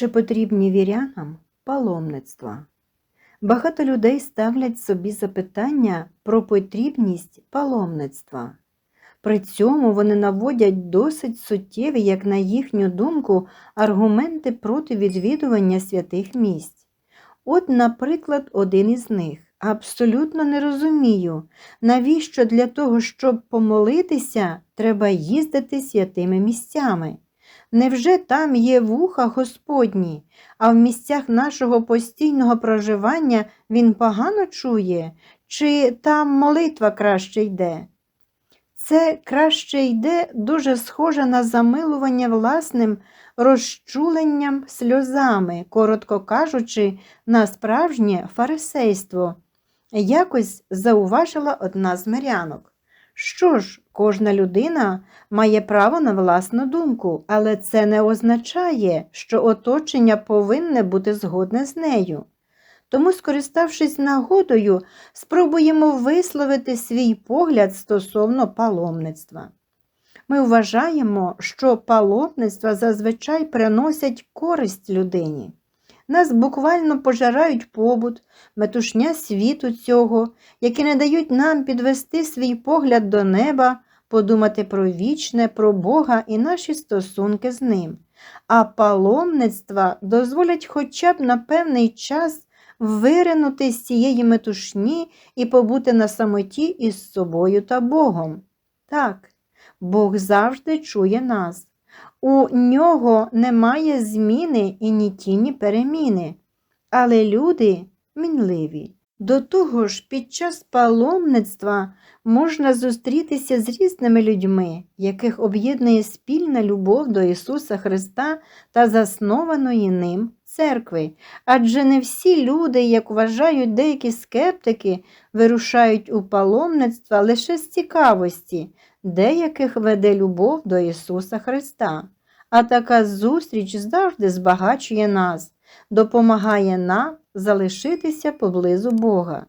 Чи потрібні вірянам паломництва? Багато людей ставлять собі запитання про потрібність паломництва. При цьому вони наводять досить суттєві, як на їхню думку, аргументи проти відвідування святих місць. От, наприклад, один із них. Абсолютно не розумію, навіщо для того, щоб помолитися, треба їздити святими місцями. Невже там є вуха Господні, а в місцях нашого постійного проживання він погано чує, чи там молитва краще йде? Це краще йде дуже схоже на замилування власним розчуленням сльозами, коротко кажучи, на справжнє фарисейство. Якось зауважила одна з мирянок. Що ж, кожна людина має право на власну думку, але це не означає, що оточення повинне бути згодне з нею. Тому, скориставшись нагодою, спробуємо висловити свій погляд стосовно паломництва. Ми вважаємо, що паломництва зазвичай приносять користь людині. Нас буквально пожирають побут, метушня світу цього, які не дають нам підвести свій погляд до неба, подумати про вічне, про Бога і наші стосунки з ним. А паломництва дозволять хоча б на певний час виринути з цієї метушні і побути на самоті із собою та Богом. Так, Бог завжди чує нас. У нього немає зміни і ні тіні переміни, але люди мінливі. До того ж, під час паломництва можна зустрітися з різними людьми, яких об'єднує спільна любов до Ісуса Христа та заснованої ним церкви. Адже не всі люди, як вважають деякі скептики, вирушають у паломництва лише з цікавості, деяких веде любов до Ісуса Христа. А така зустріч завжди збагачує нас, допомагає нам залишитися поблизу Бога.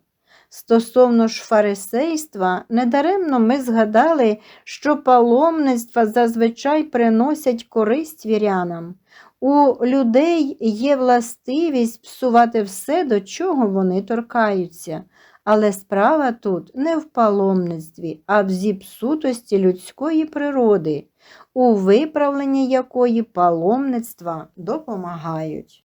Стосовно ж фарисейства, недаремно ми згадали, що паломництва зазвичай приносять користь вірянам. У людей є властивість псувати все, до чого вони торкаються. Але справа тут не в паломництві, а в зіпсутості людської природи, у виправленні якої паломництва допомагають.